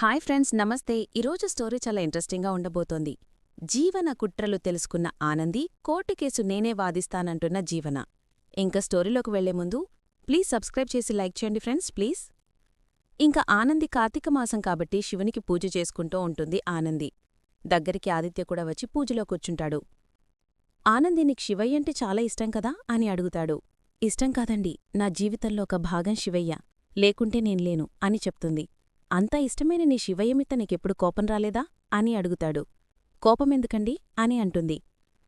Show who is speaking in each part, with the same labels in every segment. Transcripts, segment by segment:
Speaker 1: Hi friends నమస్తే. ఈరోజు story చాలా ఇంట్రెస్టింగ్గా ఉండబోతోంది. జీవన కుట్రలు తెలుసుకున్న ఆనంది కోర్టు కేసు నేనే వాదిస్తానంటున్న జీవన. ఇంకా స్టోరీలోకి వెళ్ళే ముందు ప్లీజ్ సబ్స్క్రైబ్ చేసి లైక్ చేయండి ఫ్రెండ్స్ ప్లీజ్. ఇంకా ఆనంది కార్తీక మాసం కాబట్టి శివునికి పూజ చేసుకుంటూ ఉంటుంది ఆనంది. దగ్గరికి ఆదిత్య కూడా వచ్చి పూజలో కూర్చుంటాడు. ఆనంది నీకు శివయ్య అంటే చాలా ఇష్టం కదా అని అడుగుతాడు. ఇష్టం కాదండి నా జీవితంలో ఒక భాగం శివయ్య. లేకుంటే నేను లేను అని చెప్తుంది. అంత ఇష్టమైన నీ శివయ్యమిత్త నీకెప్పుడు కోపం రాలేదా? అని అడుగుతాడు. కోపమెందుకండి? అని అంటుంది.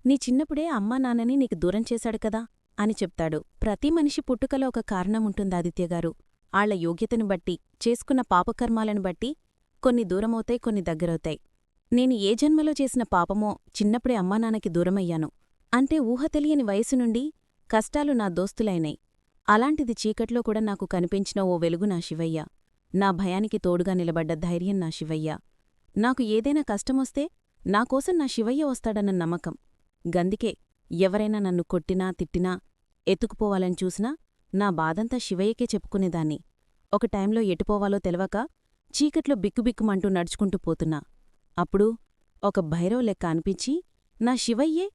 Speaker 1: నీ చిన్నప్పుడే అమ్మా నాన్నని నీకు దూరం చేశాడు కదా? అని చెప్తాడు. ప్రతి మనిషి పుట్టుకలో ఒక కారణం ఉంటుంది ఆదిత్యగారు ఆళ్ళ యోగ్యతను బట్టి చేసుకున్న పాపకర్మాలను బట్టి కొన్ని దూరమవుతాయి కొన్ని దగ్గరవుతాయి. నేను ఏ జన్మలో చేసిన పాపమో చిన్నప్పుడే అమ్మానాన్నకి దూరమయ్యాను. అంటే ఊహ తెలియని వయసు నుండి కష్టాలు నా దోస్తులైనాయి. అలాంటిది చీకట్లో కూడా నాకు కనిపించిన ఓ వెలుగు నా శివయ్య. నా భయానికి తోడుగా నిలబడ్డ ధైర్యం నా శివయ్య. నాకు ఏదైనా కష్టమొస్తే నాకోసం నా శివయ్య వస్తాడన్న నమ్మకం. గందికే ఎవరైనా నన్ను కొట్టినా తిట్టినా ఎత్తుకుపోవాలని చూసినా నా బాధంతా శివయ్యకే చెప్పుకునేదాన్ని. ఒక టైంలో ఎటుపోవాలో తెలవక చీకట్లో బిక్కుబిక్కుమంటూ నడుచుకుంటూ పోతున్నా. అప్పుడు ఒక భైరవ్ లెక్క అనిపించి నా శివయ్యే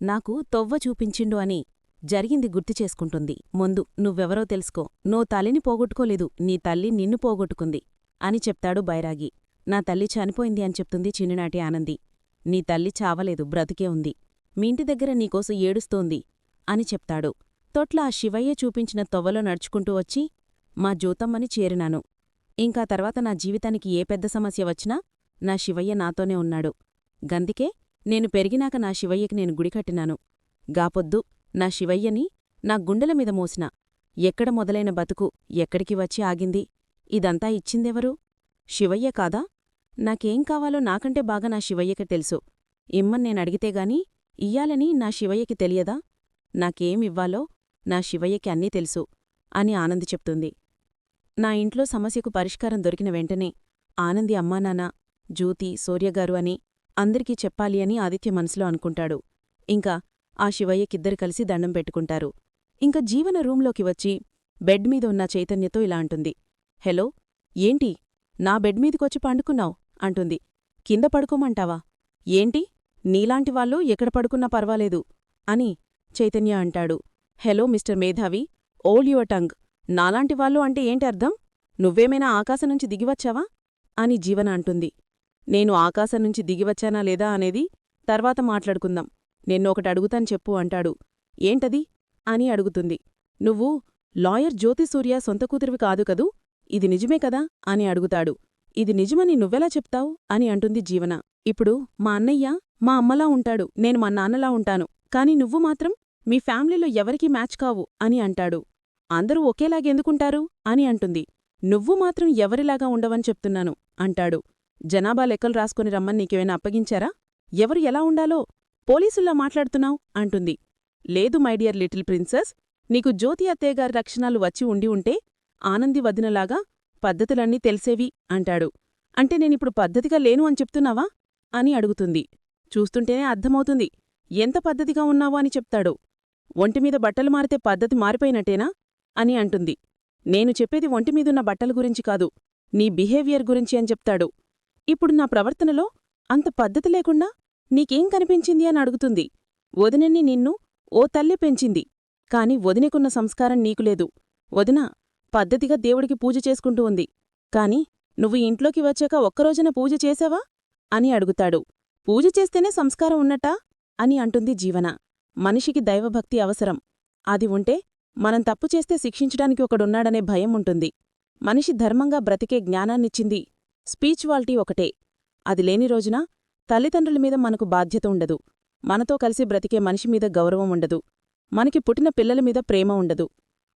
Speaker 1: నాకు తొవ్వ చూపించిండు అని జరిగింది గుర్తు చేసుకుంటుంది. ముందు నువ్వెవరో తెలుసుకో. నో తల్లిని పోగొట్టుకోలేదు. నీ తల్లి నిన్ను పోగొట్టుకుంది అని చెప్తాడు బైరాగి. నా తల్లి చనిపోయింది అని చెప్తుంది చిన్ననాటి ఆనంది. నీ తల్లి చావలేదు. బ్రతికే ఉంది. మీ ఇంటి దగ్గర నీకోసం ఏడుస్తోంది అని చెప్తాడు. తొట్ల ఆ శివయ్య చూపించిన తొవ్వలో నడుచుకుంటూ వచ్చి మా జ్యోతమ్మని చేరినాను. ఇంకా తర్వాత నా జీవితానికి ఏ పెద్ద సమస్య వచ్చినా నా శివయ్య నాతోనే ఉన్నాడు. గందికే నేను పెరిగినాక నా శివయ్యకి నేను గుడి కట్టినాను. గాపొద్దు నా శివయ్యని నా గుండెల మీద మోసిన. ఎక్కడ మొదలైన బతుకు ఎక్కడికి వచ్చి ఆగింది? ఇదంతా ఇచ్చిందెవరు? శివయ్య కాదా? నాకేం కావాలో నాకంటే బాగా నా శివయ్యకి తెలుసు. ఇమ్మన్ నేనడిగితేగాని ఇయ్యాలని నా శివయ్యకి తెలియదా? నాకేమివ్వాలో నా శివయ్యకి అన్నీ తెలుసు అని ఆనంది చెప్తుంది. నా ఇంట్లో సమస్యకు పరిష్కారం దొరికిన వెంటనే ఆనంది అమ్మానాన్న జ్యోతి సూర్యగారు అని అందరికీ చెప్పాలి అని ఆదిత్య మనసులో అనుకుంటాడు. ఇంకా ఆ శివయ్యకిద్దరు కలిసి దండం పెట్టుకుంటారు. ఇంక జీవన రూంలోకి వచ్చి బెడ్ మీద ఉన్న చైతన్యతో ఇలా అంటుంది. హెలో ఏంటి? నా బెడ్ మీదికొచ్చి పండుకున్నావు? అంటుంది. కింద పడుకోమంటావా? ఏంటి? నీలాంటి వాళ్ళు ఎక్కడ పడుకున్నా పర్వాలేదు అని చైతన్య అంటాడు. హెలో మిస్టర్ మేధావి ఓల్ యువర్ టంగ్. నాలాంటి వాళ్ళు అంటే ఏంటి అర్థం? నువ్వేమైనా ఆకాశం నుంచి దిగివచ్చావా? అని జీవన అంటుంది. నేను ఆకాశం నుంచి దిగివచ్చానా లేదా? అనేది తర్వాత మాట్లాడుకుందాం. నిన్నొకటి అడుగుతాను చెప్పు అంటాడు. ఏంటది? అని అడుగుతుంది. నువ్వు లాయర్ జ్యోతిసూర్య సొంత కూతురివి కాదు కదూ? ఇది నిజమే కదా? అని అడుగుతాడు. ఇది నిజమని నువ్వెలా చెప్తావు? అని అంటుంది జీవన. ఇప్పుడు మా అన్నయ్య మా అమ్మలా ఉంటాడు. నేను మా నాన్నలా ఉంటాను. కాని నువ్వు మాత్రం మీ ఫ్యామిలీలో ఎవరికీ మ్యాచ్ కావు అని అంటాడు. అందరూ ఒకేలాగెందుకుంటారు అని అంటుంది. నువ్వు మాత్రం ఎవరిలాగా ఉండవని చెప్తున్నాను అంటాడు. జనాభా లెక్కలు రాసుకుని రమ్మని నీకేమైనా అప్పగించారా? ఎవరు ఎలా ఉండాలో? పోలీసుల్లా మాట్లాడుతున్నావు? అంటుంది. లేదు మైడియర్ లిటిల్ ప్రిన్సెస్. నీకు జ్యోతి అత్తయ్యగారి లక్షణాలు వచ్చి ఉండి ఉంటే ఆనంది వదినలాగా పద్ధతులన్నీ తెలిసేవి అంటాడు. అంటే నేనిప్పుడు పద్ధతిగా లేను అని చెప్తున్నావా? అని అడుగుతుంది. చూస్తుంటేనే అర్థమవుతుంది. ఎంత పద్ధతిగా ఉన్నావో అని చెప్తాడు. ఒంటిమీద బట్టలు మారితే పద్ధతి మారిపోయినట్టేనా? అని అంటుంది. నేను చెప్పేది ఒంటిమీదున్న బట్టల గురించి కాదు. నీ బిహేవియర్ గురించి అని చెప్తాడు. ఇప్పుడు నా ప్రవర్తనలో అంత పద్ధతి లేకుండా నీకేం కనిపించింది అని అడుగుతుంది. వదినని నిన్ను ఓ తల్లి పెంచింది. కాని వదినకున్న సంస్కారం నీకులేదు వదిన పద్ధతిగా దేవుడికి పూజ చేసుకుంటూ ఉంది. కాని నువ్వు ఇంట్లోకి వచ్చాక ఒక్కరోజున పూజ చేశావా అని అడుగుతాడు. పూజ చేస్తేనే సంస్కారం ఉన్నట్టా? అని అంటుంది జీవన. మనిషికి దైవభక్తి అవసరం. అది ఉంటే మనం తప్పు చేస్తే శిక్షించడానికి ఒకడున్నాడనే భయం ఉంటుంది. మనిషి ధర్మంగా బ్రతికే జ్ఞానాన్నిచ్చింది స్పీచ్వాలిటీ ఒకటే. అది లేని రోజున తల్లిదండ్రుల మీద మనకు బాధ్యత ఉండదు. మనతో కలిసి బ్రతికే మనిషి మీద గౌరవం ఉండదు. మనకి పుట్టిన పిల్లల మీద ప్రేమ ఉండదు.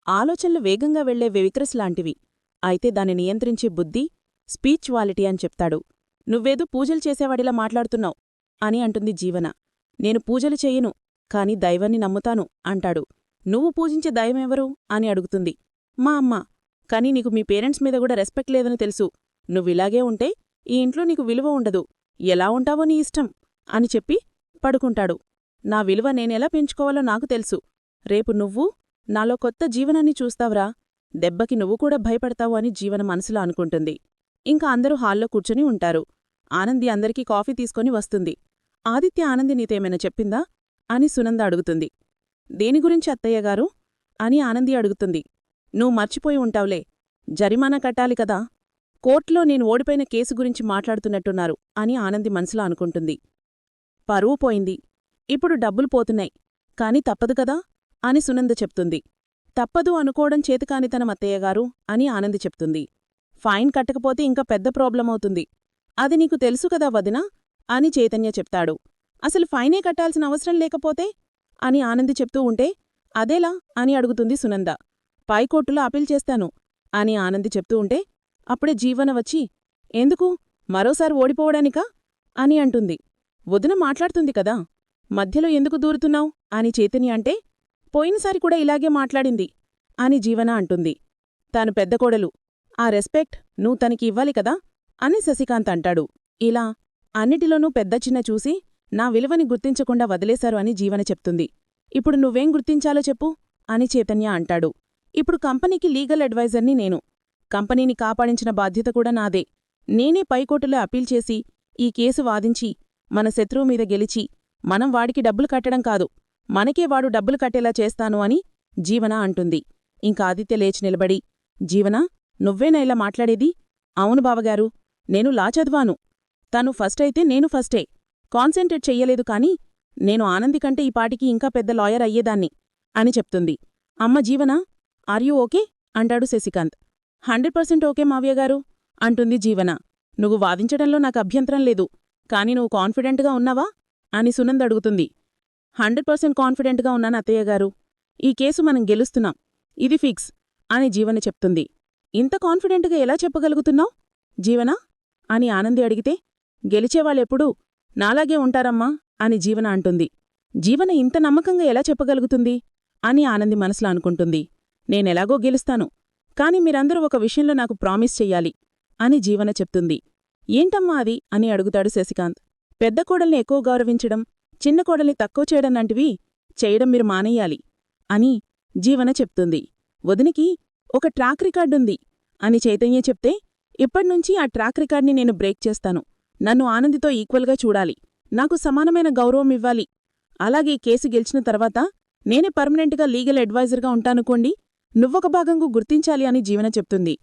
Speaker 1: ఆలోచనలు వేగంగా వెళ్ళే లాంటివి. అయితే దాన్ని నియంత్రించే బుద్ధి స్పీచ్వాలిటీ అని చెప్తాడు. నువ్వేదో పూజలు చేసేవాడిలా మాట్లాడుతున్నావు అని అంటుంది జీవన. నేను పూజలు చెయ్యను కాని దైవాన్ని నమ్ముతాను అంటాడు. నువ్వు పూజించే దైవమెవరు అని అడుగుతుంది. మా అమ్మ. కాని నీకు మీ పేరెంట్స్ మీద కూడా రెస్పెక్ట్ లేదని తెలుసు. నువ్విలాగే ఉంటే ఈ ఇంట్లో నీకు విలువ ఉండదు. ఎలా ఉంటావో నీ ఇష్టం అని చెప్పి పడుకుంటాడు. నా విలువ నేనెలా పెంచుకోవాలో నాకు తెలుసు. రేపు నువ్వు నాలో కొత్త జీవనాన్ని చూస్తావురా. దెబ్బకి నువ్వు కూడా భయపడతావు అని జీవన మనసులో అనుకుంటుంది. ఇంకా అందరూ హాల్లో కూర్చొని ఉంటారు. ఆనంది అందరికీ కాఫీ తీసుకొని వస్తుంది. ఆదిత్య ఆనంది నీతేమైనా చెప్పిందా? అని సునంద అడుగుతుంది. దేని గురించి అత్తయ్యగారు అని ఆనంది అడుగుతుంది. నువ్వు మర్చిపోయి ఉంటావులే. జరిమానా కట్టాలి కదా. కోర్టులో నేను ఓడిపోయిన కేసు గురించి మాట్లాడుతున్నట్టున్నారు అని ఆనంది మనసులో అనుకుంటుంది. పరువు పోయింది. ఇప్పుడు డబ్బులు పోతున్నాయి. కాని తప్పదు కదా? అని సునంద చెప్తుంది. తప్పదు అనుకోవడం చేతకానితనం అత్తయ్యగారు అని ఆనంది చెప్తుంది. ఫైన్ కట్టకపోతే ఇంకా పెద్ద ప్రాబ్లమవుతుంది అది నీకు తెలుసు కదా వదినా? అని చైతన్య చెప్తాడు. అసలు ఫైనే కట్టాల్సిన అవసరం లేకపోతే? అని ఆనంది చెప్తూ ఉంటే అదేలా? అని అడుగుతుంది సునంద. పైకోర్టులో అపీల్ చేస్తాను. అని ఆనంది చెప్తూ ఉంటే అప్పుడే జీవన వచ్చి ఎందుకు? మరోసారి ఓడిపోవడానికా? అని అంటుంది. వదిన మాట్లాడుతుంది కదా మధ్యలో ఎందుకు దూరుతున్నావు? అని చైతన్య అంటే పోయినసారి కూడా ఇలాగే మాట్లాడింది అని జీవన అంటుంది. తాను పెద్ద కోడలు ఆ రెస్పెక్ట్ నువ్వు తనకి ఇవ్వాలి కదా అని శశికాంత్ అంటాడు. ఇలా అన్నిటిలోనూ పెద్ద చిన్న చూసి నా విలువని గుర్తించకుండా వదిలేశారు అని జీవన చెప్తుంది. ఇప్పుడు నువ్వేం గుర్తించాలో చెప్పు అని చైతన్య అంటాడు. ఇప్పుడు కంపెనీకి లీగల్ అడ్వైజర్ని నేను కంపెనీని కాపాడించిన బాధ్యత కూడా నాదే. నేనే పైకోర్టులో అప్పీల్ చేసి ఈ కేసు వాదించి మన శత్రువు మీద గెలిచి మనం వాడికి డబ్బులు కట్టడం కాదు మనకే వాడు డబ్బులు కట్టేలా చేస్తాను అని జీవన అంటుంది. ఇంకా ఆదిత్య లేచి నిలబడి జీవన నువ్వేనా ఇలా మాట్లాడేది? అవును బావగారు నేను లా చదివాను. తను ఫస్ట్ అయితే నేను ఫస్టే. కాన్సెంట్రేట్ చెయ్యలేదు కాని నేను ఆనంది కంటే ఈ పాటికి ఇంకా పెద్ద లాయర్ అయ్యేదాన్ని అని చెప్తుంది. అమ్మ జీవన ఆర్ యూ ఓకే? అంటాడు శశికాంత్. హండ్రెడ్ పర్సెంట్ ఓకే మావ్యగారు అంటుంది జీవన. నువ్వు వాదించడంలో నాకు అభ్యంతరం లేదు కాని నువ్వు కాన్ఫిడెంట్గా ఉన్నావా? అని సునంద్ అడుగుతుంది. హండ్రెడ్ పర్సెంట్ కాన్ఫిడెంట్గా ఉన్నాను అత్తయ్యగారు ఈ కేసు మనం గెలుస్తున్నాం. ఇది ఫిక్స్ అని జీవన చెప్తుంది. ఇంత కాన్ఫిడెంట్గా ఎలా చెప్పగలుగుతున్నావు? జీవన అని ఆనంది అడిగితే గెలిచేవాళ్ళెప్పుడూ నాలాగే ఉంటారమ్మా అని జీవన అంటుంది. జీవన ఇంత నమ్మకంగా ఎలా చెప్పగలుగుతుంది? అని ఆనంది మనసులో అనుకుంటుంది. నేనెలాగో గెలుస్తాను. కాని మీరందరూ ఒక విషయంలో నాకు ప్రామిస్ చెయ్యాలి అని జీవన చెప్తుంది. ఏంటమ్మా అది? అని అడుగుతాడు శశికాంత్. పెద్ద కోడల్ని ఎక్కువ గౌరవించడం చిన్న కోడల్ని తక్కువ చేయడం లాంటివి చేయడం మీరు మానేయాలి అని జీవన చెప్తుంది. వదినికి ఒక ట్రాక్ రికార్డుంది అని చైతన్య చెప్తే ఇప్పటినుంచి ఆ ట్రాక్ రికార్డ్ని నేను బ్రేక్ చేస్తాను. నన్ను ఆనందితో ఈక్వల్గా చూడాలి. నాకు సమానమైన గౌరవం ఇవ్వాలి. అలాగే కేసు గెలిచిన తర్వాత నేనే పర్మనెంట్గా లీగల్ అడ్వైజర్గా ఉంటానుకోండి నువ్వొక భాగంగా గుర్తించాలి అని జీవన చెప్తుంది.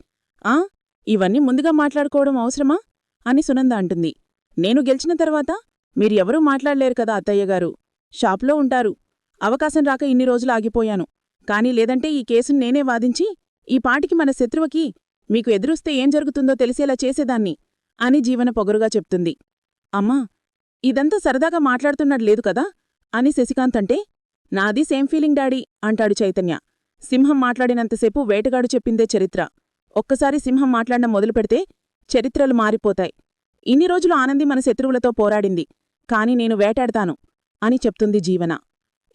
Speaker 1: ఆ? ఇవన్నీ ముందుగా మాట్లాడుకోవడం అవసరమా? అని సునంద అంటుంది. నేను గెలిచిన తర్వాత మీరు ఎవరూ మాట్లాడలేరు కదా అత్తయ్యగారు షాప్లో ఉంటారు. అవకాశం రాక ఇన్ని రోజులు ఆగిపోయాను. కాని లేదంటే ఈ కేసును నేనే వాదించి ఈ పాటికి మన శత్రువుకి మీకు ఎదురుస్తే ఏం జరుగుతుందో తెలిసేలా చేసేదాన్ని అని జీవన పొగరుగా చెప్తుంది. అమ్మా ఇదంతా సరదాగా మాట్లాడుతున్నట్లేదు కదా? అని శశికాంత్ అంటే నాది సేమ్ ఫీలింగ్ డాడీ అంటాడు చైతన్య. సింహం మాట్లాడినంతసేపు వేటగాడు చెప్పిందే చరిత్ర. ఒక్కసారి సింహం మాట్లాడడం మొదలుపెడితే చరిత్రలు మారిపోతాయి. ఇన్ని రోజులు ఆనంది మన శత్రువులతో పోరాడింది. కాని నేను వేటాడతాను అని చెప్తుంది జీవన.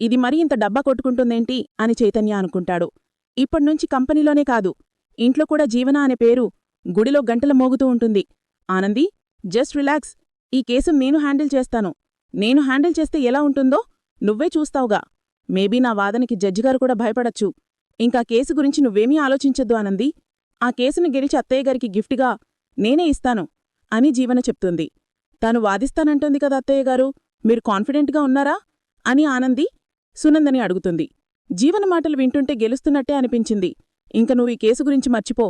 Speaker 1: ఇది మరీ ఇంత డబ్బా కొట్టుకుంటుందేంటి అని చైతన్య అనుకుంటాడు. ఇప్పటినుంచి కంపెనీలోనే కాదు. ఇంట్లో కూడా జీవన అనే పేరు గుడిలో గంటల మోగుతూ ఉంటుంది. Anandi just relax. ఈ కేసు నేను హ్యాండిల్ చేస్తాను. నేను హ్యాండిల్ చేస్తే ఎలా ఉంటుందో నువ్వే చూస్తావుగా. మేబీ నా వాదనకి జడ్జిగారు కూడా భయపడచ్చు. ఇంకా కేసు గురించి నువ్వేమీ ఆలోచించొద్దు ఆనంది. ఆ కేసును గెలిచి అత్తయ్యగారికి గిఫ్ట్గా నేనే ఇస్తాను అని జీవన చెప్తుంది. తాను వాదిస్తానంటోంది కదా అత్తయ్యగారు మీరు కాన్ఫిడెంట్గా ఉన్నారా? అని ఆనంది సునందని అడుగుతుంది. జీవన మాటలు వింటుంటే గెలుస్తున్నట్టే అనిపించింది. ఇంక నువ్వు ఈ కేసు గురించి మర్చిపో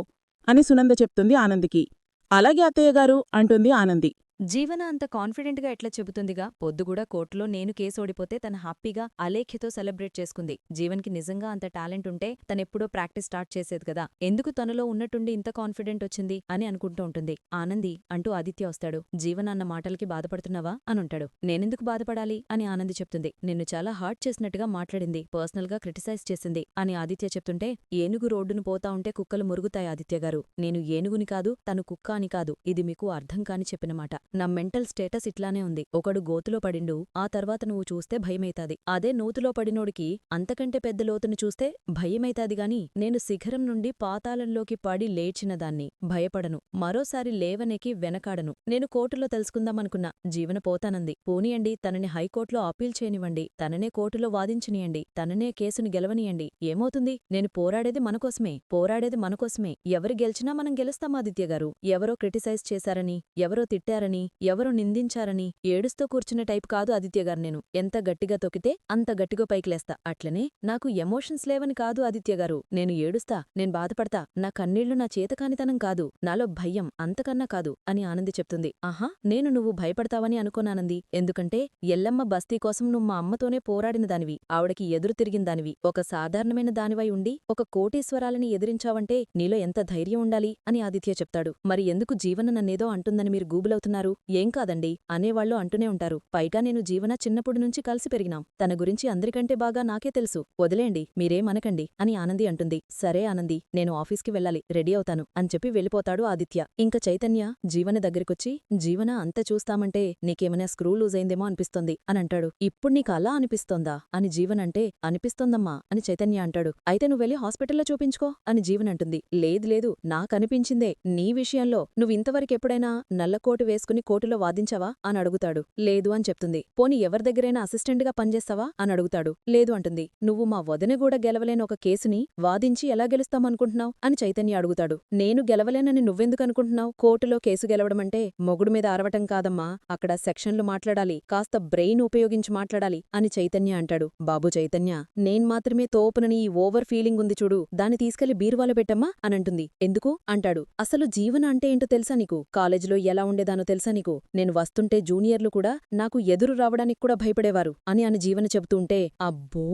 Speaker 1: అని సునంద చెప్తుంది ఆనందికి. అలాగే అత్తయ్యగారు అంటుంది ఆనంది.
Speaker 2: జీవన అంత కాన్ఫిడెంట్గా ఎట్లా చెబుతుందిగా? పొద్దుగూడా కోర్టులో నేను కేసు ఓడిపోతే తన హ్యాపీగా అలేఖ్యతో సెలబ్రేట్ చేసుకుంది. జీవన్కి నిజంగా అంత టాలెంట్ ఉంటే తనెప్పుడో ప్రాక్టీస్ స్టార్ట్ చేసేది కదా. ఎందుకు తనలో ఉన్నట్టుండి ఇంత కాన్ఫిడెంట్ వచ్చింది అని అనుకుంటూ ఉంటుంది. ఆనంది అంటూ ఆదిత్య వస్తాడు. జీవన్ అన్న మాటలకి బాధపడుతున్నావా? అనుంటాడు నేనెందుకు బాధపడాలి? అని ఆనంది చెప్తుంది. నిన్ను చాలా హర్ట్ చేసినట్టుగా మాట్లాడింది. పర్సనల్గా క్రిటిసైజ్ చేసింది అని ఆదిత్య చెప్తుంటే ఏనుగు రోడ్డును పోతా ఉంటే కుక్కలు మురుగుతాయి ఆదిత్య గారు. నేను ఏనుగుని కాదు తను కుక్క అని కాదు. ఇది మీకు అర్థం కాని చెప్పిన మాట. నా మెంటల్ స్టేటస్ ఇట్లానే ఉంది. ఒకడు గోతులో పడిండు ఆ తర్వాత నువ్వు చూస్తే భయమైతాది. అదే నూతులో పడినోడికి అంతకంటే పెద్ద లోతును చూస్తే భయమైతాది గాని నేను శిఖరం నుండి పాతాళంలోకి పడి లేచిన దాన్ని భయపడను. మరోసారి లేవనేకి వెనకాడను. నేను కోర్టులో తెలుసుకుందామనుకున్నా. జీవన పోతానంది. పోనీయండి తనని హైకోర్టులో అప్పీల్ చేయనివ్వండి. తననే కోర్టులో వాదించనియండి. తననే కేసుని గెలవనియండి. ఏమవుతుంది? నేను పోరాడేది మనకోసమే పోరాడేది మనకోసమే ఎవరు గెలిచినా మనం గెలుస్తాం ఆదిత్యగారు ఎవరో క్రిటిసైజ్ చేశారని ఎవరో తిట్టారని ఎవరు నిందించారని ఏడుస్తూ కూర్చున్న టైప్ కాదు ఆదిత్య గారు నేను. ఎంత గట్టిగా తొక్కితే అంత గట్టిగా పైకిలేస్తా అట్లనే నాకు ఎమోషన్స్ లేవని కాదు ఆదిత్య గారు. నేను ఏడుస్తా నేను బాధపడతా నా కన్నీళ్ళు నా చేతకానితనం కాదు నాలో భయం అంతకన్నా కాదు అని ఆనంది చెప్తుంది. ఆహా నేను నువ్వు భయపడతావని అనుకోనానంది ఎందుకంటే ఎల్లమ్మ బస్తీ కోసం నువ్వు మా అమ్మతోనే పోరాడిన దానివి. ఆవిడకి ఎదురు తిరిగిన దానివి. ఒక సాధారణమైన దానివై ఉండి ఒక కోటీశ్వరాలని ఎదిరించావంటే నీలో ఎంత ధైర్యం ఉండాలి అని ఆదిత్య చెప్తాడు. మరి ఎందుకు జీవన నన్నేదో అంటుందని మీరు గూబులవుతున్నారు ఏం కాదండి అనేవాళ్ళు అంటూనే ఉంటారు. పైగా నేను జీవన చిన్నప్పుడు నుంచి కలిసి పెరిగినాం. తన గురించి అందరికంటే బాగా నాకే తెలుసు. వదిలేండి మీరేమనకండి అని ఆనంది అంటుంది. సరే ఆనంది నేను ఆఫీస్కి వెళ్ళాలి రెడీ అవుతాను అని చెప్పి వెళ్ళిపోతాడు ఆదిత్య. ఇంక చైతన్య జీవన దగ్గరికొచ్చి జీవన అంత చూస్తామంటే నీకేమైనా స్క్రూ లూజ్ అయిందేమో అనిపిస్తోంది అని అంటాడు. ఇప్పుడు నీకు అలా అనిపిస్తోందా? అని జీవన్ అంటే అనిపిస్తోందమ్మా అని చైతన్య అంటాడు. అయితే నువ్వు వెళ్ళి హాస్పిటల్లో చూపించుకో అని జీవన్ అంటుంది. లేదు లేదు నాకనిపించిందే నీ విషయంలో. నువ్వు ఇంతవరకెప్పుడైనా నల్లకోటు వేసుకుని కోర్టులో వాదించవా? అని అడుగుతాడు. లేదు అని చెప్తుంది. పోనీ ఎవరిదగ్గరైనా అసిస్టెంట్గా పనిచేస్తావా? అని అడుగుతాడు. లేదు అంటుంది. నువ్వు మా వదిన గెలవలేని ఒక కేసుని వాదించి ఎలా గెలుస్తామనుకుంటున్నావు? అని చైతన్య అడుగుతాడు. నేను గెలవలేనని నువ్వెందుకు అనుకుంటున్నావు? కోర్టులో కేసు గెలవడమంటే మొగుడు మీద ఆరవటం కాదమ్మా. అక్కడ సెక్షన్లు మాట్లాడాలి. కాస్త బ్రెయిన్ ఉపయోగించి మాట్లాడాలి అని చైతన్య అంటాడు. బాబు చైతన్య నేన్ మాత్రమే తోపునని ఈ ఓవర్ ఫీలింగ్ ఉంది చూడు. దాన్ని తీసుకెళ్ళి బీరువాలో పెట్టమ్మా? అనంటుంది ఎందుకు? అంటాడు. అసలు జీవన అంటే ఏంటో తెలుసా నీకు? కాలేజీలో ఎలా ఉండేదానో తెలుసా? నీకు నేను వస్తుంటే జూనియర్లు కూడా నాకు ఎదురు రావడానికి కూడా భయపడేవారు అని అని జీవన చెబుతుంటే అబ్బో!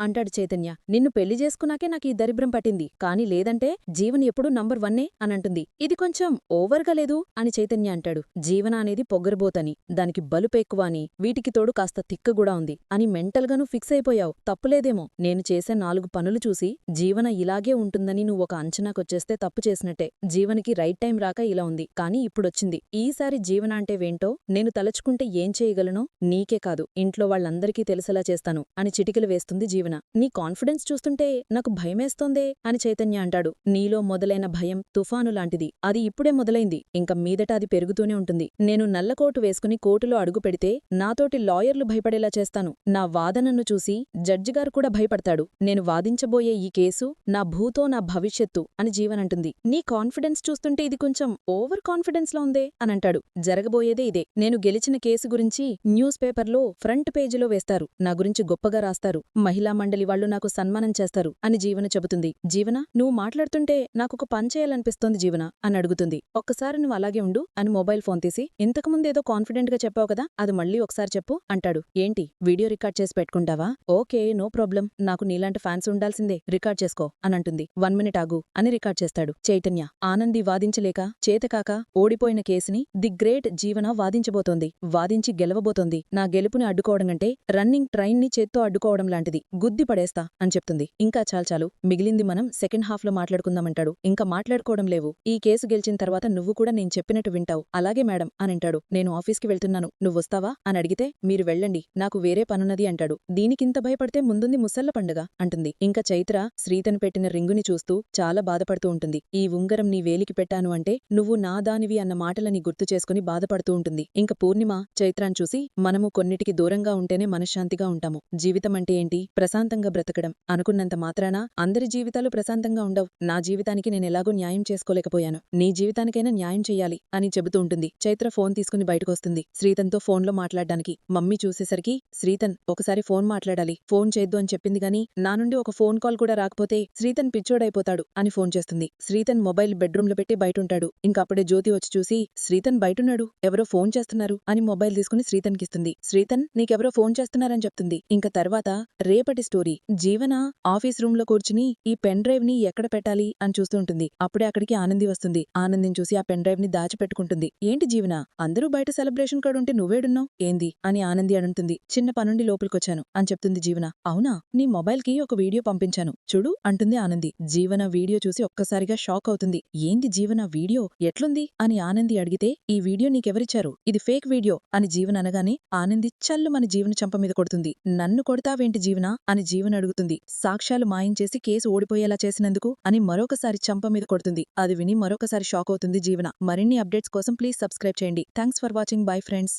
Speaker 2: అంటాడు చైతన్య. నిన్ను పెళ్ళి చేసుకున్నాకే నాకు ఈ దరిద్రం పట్టింది. కాని లేదంటే జీవన్ ఎప్పుడూ నంబర్ వన్నే అనంటుంది ఇది కొంచెం ఓవర్గా లేదు అని చైతన్య అంటాడు. జీవన అనేది పొగ్గరబోతని దానికి బలుపెక్కువ అని వీటికి తోడు కాస్త తిక్కగూడా ఉంది అని మెంటల్గాను ఫిక్స్ అయిపోయావు. తప్పులేదేమో. నేను చేసే నాలుగు పనులు చూసి జీవన ఇలాగే ఉంటుందని నువ్వు ఒక అంచనాకొచ్చేస్తే తప్పు చేసినట్టే. జీవనికి రైట్ టైం రాక ఇలా ఉంది. కానీ ఇప్పుడొచ్చింది. ఈసారి జీవన అంటే వేంటో? నేను తలచుకుంటే ఏం చేయగలనో? నీకే కాదు ఇంట్లో వాళ్ళందరికీ తెలిసేలా చేస్తాను అని చిటికలు వేస్తుంది జీవన. నీ కాన్ఫిడెన్స్ చూస్తుంటే నాకు భయమేస్తోందే అని చైతన్య అంటాడు. నీలో మొదలైన భయం తుఫాను లాంటిది. అది ఇప్పుడే మొదలైంది. ఇంక మీదట అది పెరుగుతూనే ఉంటుంది. నేను నల్లకోటు వేసుకుని కోటులో అడుగు పెడితే నాతోటి లాయర్లు భయపడేలా చేస్తాను. నా వాదనను చూసి జడ్జిగారు కూడా భయపడతాడు. నేను వాదించబోయే ఈ కేసు నా భూతో నా భవిష్యత్తు అని జీవనంటుంది నీ కాన్ఫిడెన్స్ చూస్తుంటే ఇది కొంచెం ఓవర్ కాన్ఫిడెన్స్లో ఉందే అనంటాడు జరగబోయేదే ఇదే. నేను గెలిచిన కేసు గురించి న్యూస్ పేపర్లో ఫ్రంట్ పేజీలో వేస్తారు. నా గురించి గొప్పగా రాస్తారు. మహిళా మండలి వాళ్ళు నాకు సన్మానం చేస్తారు అని జీవన చెబుతుంది. జీవన? నువ్వు మాట్లాడుతుంటే నాకొక పని చేయాలనిపిస్తోంది జీవన? అని అడుగుతుంది. ఒక్కసారి నువ్వు అలాగే ఉండు అని మొబైల్ ఫోన్ తీసి ఇంతకుముందేదో కాన్ఫిడెంట్గా చెప్పావు కదా అది మళ్ళీ ఒకసారి చెప్పు అంటాడు. ఏంటి? వీడియో రికార్డ్ చేసి పెట్టుకుంటావా? Okay no problem. నాకు నీలాంటి ఫ్యాన్స్ ఉండాల్సిందే. రికార్డ్ చేసుకో అనంటుంది వన్ మినిట్ ఆగు అని రికార్డ్ చేస్తాడు. చైతన్య ఆనంది వాదించలేక చేతకాక ఓడిపోయిన కేసుని ది గ్రేట్ జీవన వాదించబోతోంది. వాదించి గెలవబోతోంది. నా గెలుపుని అడ్డుకోవడం అంటే రన్నింగ్ ట్రైన్ని చేత్తో అడ్డుకోవడం లాంటిది. గుద్ది పడేస్తా అని చెప్తుంది. ఇంకా చాలు చాలు. మిగిలింది మనం సెకండ్ హాఫ్లో మాట్లాడుకుందామంటాడు. ఇంకా మాట్లాడుకోవడం లేవు. ఈ కేసు గెలిచిన తర్వాత నువ్వు కూడా నేను చెప్పినట్టు వింటావు. అలాగే మేడం అనంటాడు నేను ఆఫీస్కి వెళ్తున్నాను. నువ్వొస్తావా అని అడిగితే మీరు వెళ్ళండి. నాకు వేరే పనున్నది అంటాడు. దీనికింత భయపడితే ముందుంది ముసల్ల పండుగ అంటుంది. ఇంకా చైత్ర శ్రీతను పెట్టిన రింగుని చూస్తూ చాలా బాధపడుతూ ఉంటుంది. ఈ ఉంగరం నీ వేలికి పెట్టాను అంటే నువ్వు నా దానివి అన్న మాటలని గుర్తు చేసుకుని బాధపడుతూ ఉంటుంది. ఇంక పూర్ణిమ చైత్రాన్ చూసి మనము కొన్నిటికి దూరంగా ఉంటేనే మనశ్శాంతిగా ఉంటాము. జీవితం అంటే ఏంటి? ప్రశాంతంగా బ్రతకడం. అనుకున్నంత మాత్రాన అందరి జీవితాలు ప్రశాంతంగా ఉండవు. నా జీవితానికి నేను ఎలాగో న్యాయం చేసుకోలేకపోయాను. నీ జీవితానికైనా న్యాయం చెయ్యాలి అని చెబుతూ ఉంటుంది. చైత్ర ఫోన్ తీసుకుని బయటకొస్తుంది శ్రీతన్తో ఫోన్లో మాట్లాడడానికి. మమ్మీ చూసేసరికి శ్రీతన్ ఒకసారి ఫోన్ మాట్లాడాలి. ఫోన్ చేద్దు అని చెప్పింది గాని నా నుండి ఒక ఫోన్ కాల్ కూడా రాకపోతే శ్రీతన్ పిచ్చోడైపోతాడు అని ఫోన్ చేస్తుంది. శ్రీతన్ మొబైల్ బెడ్రూమ్లో పెట్టి బయటుంటాడు. ఇంకప్పుడే జ్యోతి వచ్చి చూసి శ్రీతన్ బయట బయటున్నాడు ఎవరో ఫోన్ చేస్తున్నారు అని మొబైల్ తీసుకుని శ్రీతన్కిస్తుంది. శ్రీతన్ నీకెవరో ఫోన్ చేస్తున్నారని చెప్తుంది. ఇంక తర్వాత రేపటి స్టోరీ. జీవన ఆఫీస్ రూమ్లో కూర్చుని ఈ పెన్ డ్రైవ్ని ఎక్కడ పెట్టాలి అని చూస్తూ ఉంటుంది. అప్పుడే అక్కడికి ఆనంది వస్తుంది. ఆనందిని చూసి ఆ పెన్ డ్రైవ్ని దాచిపెట్టుకుంటుంది. ఏంటి జీవన? అందరూ బయట సెలబ్రేషన్ ఉంటే నువ్వేడున్నావు? ఏంది? అని ఆనంది అడుగుతుంది. చిన్న పనుండి లోపలికొచ్చాను అని చెప్తుంది జీవన. అవునా? నీ మొబైల్కి ఒక వీడియో పంపించాను. చూడు అంటుంది ఆనంది. జీవన వీడియో చూసి ఒక్కసారిగా షాక్ అవుతుంది. ఏంది జీవన వీడియో? ఎట్లుంది? అని ఆనంది అడిగితే ఈ వీడియో నీకెవరిచ్చారు? ఇది ఫేక్ వీడియో అని జీవన్ అనగానే ఆనంది చల్లు మన జీవన చంప మీద కొడుతుంది. నన్ను కొడతావేంటి జీవన? అని జీవన్ అడుగుతుంది. సాక్ష్యాలు మాయం చేసి కేసు ఓడిపోయేలా చేసినందుకు అని మరొకసారి చంప మీద కొడుతుంది. అది విని మరొకసారి షాక్ అవుతుంది జీవన. మరిన్ని అప్డేట్స్ కోసం ప్లీజ్ సబ్స్క్రైబ్ చేయండి. Thanks for watching. Bye friends.